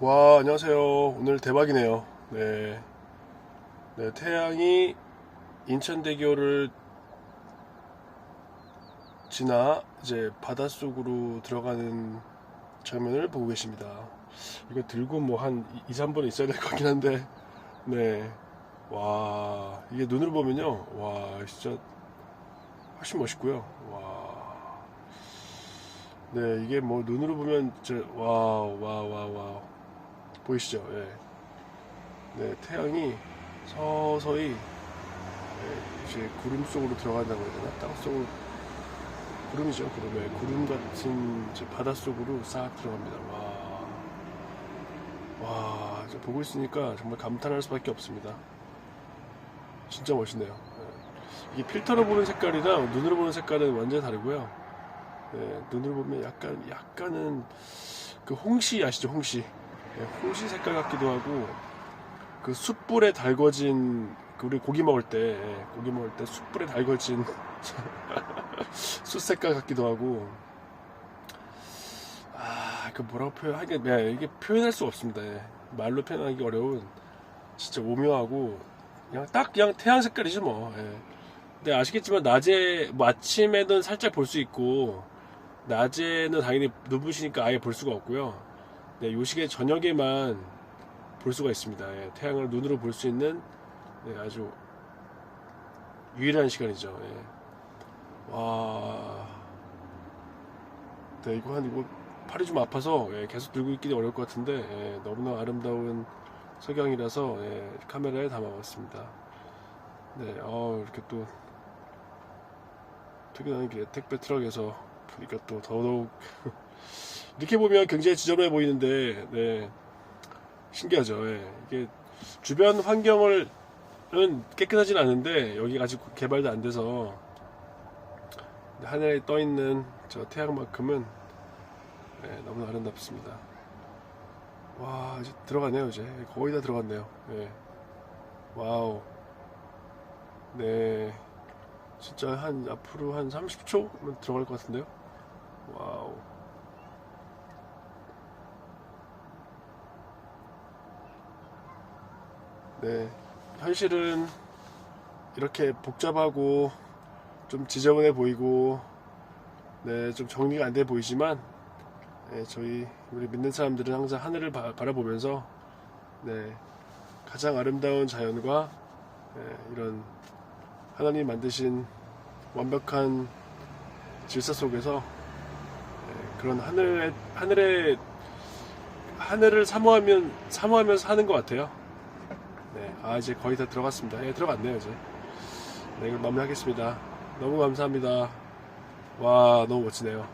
와, 안녕하세요. 오늘 대박이네요. 네. 네, 태양이 인천대교를 지나 이제 바닷속으로 들어가는 장면을 보고 계십니다. 이거 들고 뭐 한 2, 3분 있어야 될 것 같긴 한데, 네. 와, 이게 눈으로 보면요. 와, 진짜 훨씬 멋있고요. 와. 네, 이게 뭐 눈으로 보면 와우, 와우, 와우, 와우. 보이시죠? 예. 네, 태양이 서서히 예, 이제 구름 속으로 들어간다고 해야 되나? 땅 속으로 구름이죠, 구름에 구름 같은 이제 바다 속으로 싹 들어갑니다. 와, 와, 보고 있으니까 정말 감탄할 수밖에 없습니다. 진짜 멋있네요. 예. 이게 필터로 보는 색깔이랑 눈으로 보는 색깔은 완전 다르고요. 예, 눈으로 보면 약간 약간은 그 홍시 아시죠, 홍시? 예, 홍시 색깔 같기도 하고 그 숯불에 달궈진 그 우리 고기 먹을 때 예, 고기 먹을 때 숯불에 달궈진 숯 색깔 같기도 하고 아그 뭐라고 표현하기 네, 이게 표현할 수 없습니다 예. 말로 표현하기 어려운 진짜 오묘하고 그냥 딱 그냥 태양 색깔이지 뭐 예. 근데 아시겠지만 낮에 뭐 아침에는 살짝 볼 수 있고 낮에는 당연히 눈부시니까 아예 볼 수가 없고요 네, 요 시기에 저녁에만 볼 수가 있습니다. 예, 태양을 눈으로 볼 수 있는 네, 아주 유일한 시간이죠. 예. 와, 네, 이거 한 이거 팔이 좀 아파서 예, 계속 들고 있기는 어려울 것 같은데 예, 너무나 아름다운 석양이라서 예, 카메라에 담아봤습니다. 네, 어, 이렇게 또 퇴근하는 길에 택배 트럭에서 보니까 또 더더욱 이렇게 보면 굉장히 지저분해 보이는데, 네. 신기하죠. 예. 이게 주변 환경을 은 깨끗하진 않은데, 여기가 아직 개발도 안 돼서, 하늘에 떠 있는 저 태양만큼은, 예, 너무나 아름답습니다. 와, 이제 들어가네요, 이제. 거의 다 들어갔네요. 예. 와우. 네. 진짜 한, 앞으로 한 30초면 들어갈 것 같은데요? 와우. 네, 현실은 이렇게 복잡하고 좀 지저분해 보이고 네, 좀 정리가 안 돼 보이지만 네, 저희 우리 믿는 사람들은 항상 하늘을 바, 라보면서 네, 가장 아름다운 자연과 네, 이런 하나님 만드신 완벽한 질서 속에서 네, 그런 하늘의 하늘의 하늘을 사모하면 사모하면서 사는 것 같아요. 네, 아 이제 거의 다 들어갔습니다. 예, 들어갔네요 이제. 네, 이걸 마무리하겠습니다. 너무 감사합니다. 와, 너무 멋지네요.